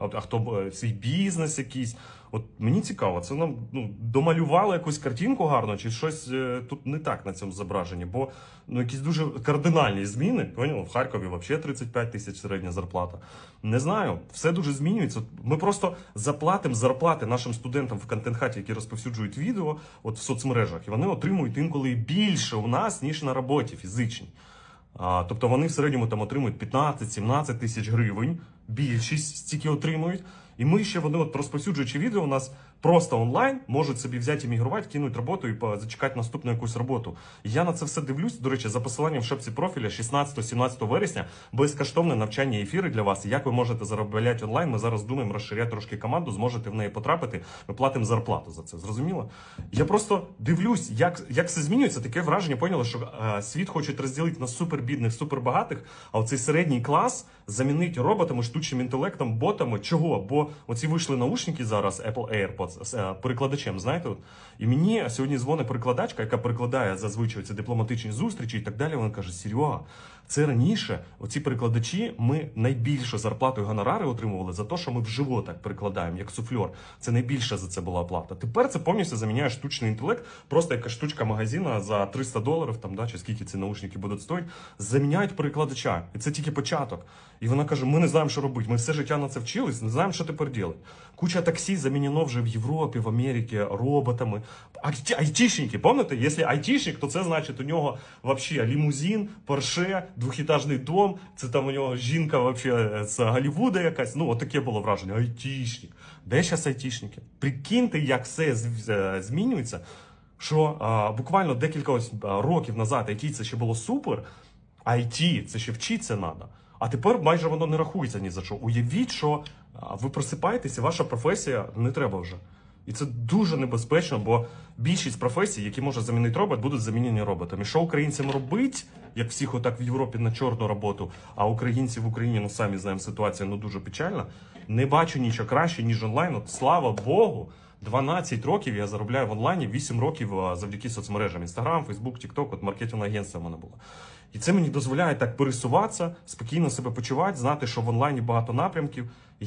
А, хто е, свій бізнес якийсь. От мені цікаво, це нам ну, домалювали якусь картинку гарно, чи щось е, тут не так на цьому зображенні, бо ну, якісь дуже кардинальні зміни. Поняли? В Харкові взагалі 35 тисяч середня зарплата. Не знаю, все дуже змінюється. Ми просто заплатимо зарплати нашим студентам в контент-хаті, які розповсюджують відео от в соцмережах, і вони отримують інколи більше у нас, ніж на роботі фізичній. Тобто вони в середньому там отримують 15-17 тисяч гривень, більшість стільки отримують. І ми ще вони, от розповсюджуючи відео, у нас просто онлайн можуть собі взяти іммігрувати, кинуть роботу і зачекати наступну якусь роботу. Я на це все дивлюсь. До речі, за посиланням в шапці профіля 16-17 вересня безкоштовне навчання ефіри для вас. Як ви можете заробляти онлайн? Ми зараз думаємо розширяти трошки команду, зможете в неї потрапити. Ми платимо зарплату за це. Зрозуміло? Я просто дивлюсь, як, як все змінюється. Таке враження поняли, що е, світ хочуть розділити на супербідних, супербагатих, а оцей середній клас замінити роботами, штучним інтелектом, ботами. Чого? Бо оці вийшли наушники зараз, Apple AirPods, з е, перекладачем, знаєте? От. І мені сьогодні дзвонить перекладачка, яка перекладає зазвичай ці дипломатичні зустрічі і так далі. Вона каже: Серега, це раніше оці перекладачі ми найбільшу зарплату і гонорари отримували за те, що ми вживо так перекладаємо, як суфльор. Це найбільше за це була оплата. Тепер це повністю заміняє штучний інтелект, просто яка штучка магазина за 300 доларів, там да чи скільки ці наушники будуть стоїти, заміняють перекладача, і це тільки початок. І вона каже: ми не знаємо, що робити. Ми все життя на це вчились, не знаємо, що тепер робити. Куча таксі замінено вже в Європі, в Америці роботами. Айті- Айтішники, пам'ятаєте? Якщо айтішник, то це значить у нього вообще лімузин, порше, двохітажний дом. Це там у нього жінка вообще з Голлівуда якась. Ну, отаке було враження. Айтішник. Де зараз айтішники? Прикиньте, як все е, змінюється. Що а, буквально декілька років назад, який це ще було супер, IT, це ще вчитися треба. А тепер майже воно не рахується ні за що. Уявіть, що ви просипаєтеся, ваша професія не треба вже. І це дуже небезпечно, бо більшість професій, які може замінити робот, будуть замінені роботами. Що українцям робить, як всіх отак в Європі на чорну роботу, а українці в Україні, ну самі знаємо, ситуація ну дуже печальна. Не бачу нічого краще, ніж онлайн. От слава Богу, 12 років я заробляю в онлайні, 8 років завдяки соцмережам. Інстаграм, Фейсбук, Тікток, от маркетинг агентство в мене було. І це мені дозволяє так пересуватися, спокійно себе почувати, знати, що в онлайні багато напрямків. Я